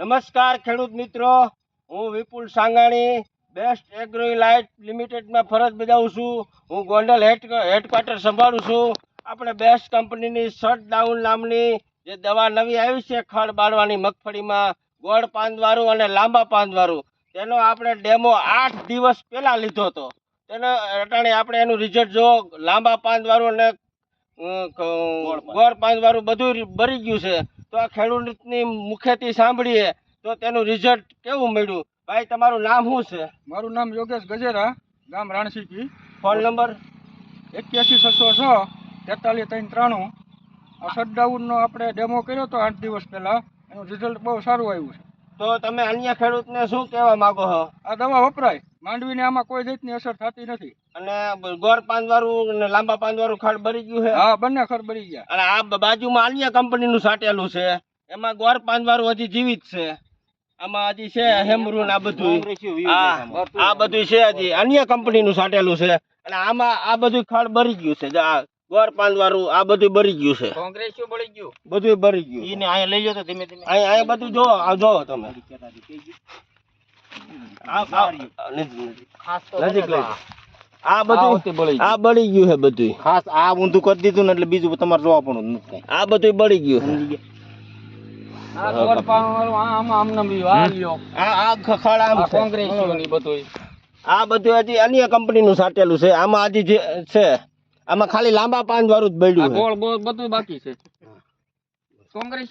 નમસ્કાર ખેડૂત મિત્રો. હું Vipul Sangani best agro light લિમિટેડમાં ફરજ બજાવું છું. હું ગોંડલ હેડ, હેડક્વાર્ટર સંભાળું છું. આપણે બેસ્ટ કંપનીની શટ ડાઉન નામની જે દવા નવી આવી છે ખડ બાળવાની મગફળીમાં, ગોળ પાંદવાળું અને લાંબા પાંદવાળું તેનો આપણે ડેમો આઠ દિવસ પહેલાં લીધો હતો. તેનો અટાણે આપણે એનું રિઝલ્ટ જો લાંબા પાંદવાળું અને અ, પાંચ વાળું બધું બરી ગયું છે. તો આ ખેડૂતની મુખેથી સાંભળીએ તો તેનું રિઝલ્ટ કેવું મળ્યું? ભાઈ તમારું નામ શું છે? મારું નામ યોગેશ ગજેરા ગામ રાણસીકી ફોન નંબર? એક્યાસી છસો છ તેતાલીસ ત્રણ ત્રાણું. આ શટડાઉનનો આપણે ડેમો કર્યો હતો આઠ દિવસ પહેલાં. એનું રિઝલ્ટ બહુ સારું આવ્યું છે. તો તમે અન્ય ખેડૂતને શું કહેવા માગો છો? આ દવા વપરાય. માંડવીને આમાં કોઈ જાતની અસર થતી નથી. અને ગોળ પાંદવાળું અને લાંબા પાંદવાળું ખાડ બરી ગયું છે? હા બંને ખાડ બરી ગયા. અને આ બાજુમાં અન્ય કંપનીનું સાટેલું છે. એમાં ગોળ પાંદવાળું હજી જીવિત છે. આમાં હજી છે હેમરૂ ને આ બધું આ આ બધું છે હજી. અન્ય કંપનીનું સાટેલું છે. અને આમાં આ બધું ખાડ બરી ગયું છે. જો આ ગોળ પાંદવાળું આ બધું બરી ગયું છે. કોંગ્રેસ બળી ગયું? બધું બરી ગયું એને અહીંયા લઈ જતો ધીમે ધીમે. અહીં અહીં બધું જો આ જો તમે. નજીક નજીક લઈ આ બધું આ બળી ગયું છે બધું ખાસ આ ઊંધું કરી દીધું ને એટલે બીજું તમારે જોવા પણ નથી આ બધું બળી ગયું આ બધું હજી અન્ય કંપનીનું સાટેલું છે. આમાં હજી જે છે આમાં ખાલી લાંબા પાન વાળું જ બળ્યું બધું બાકી છે. કોંગ્રેસ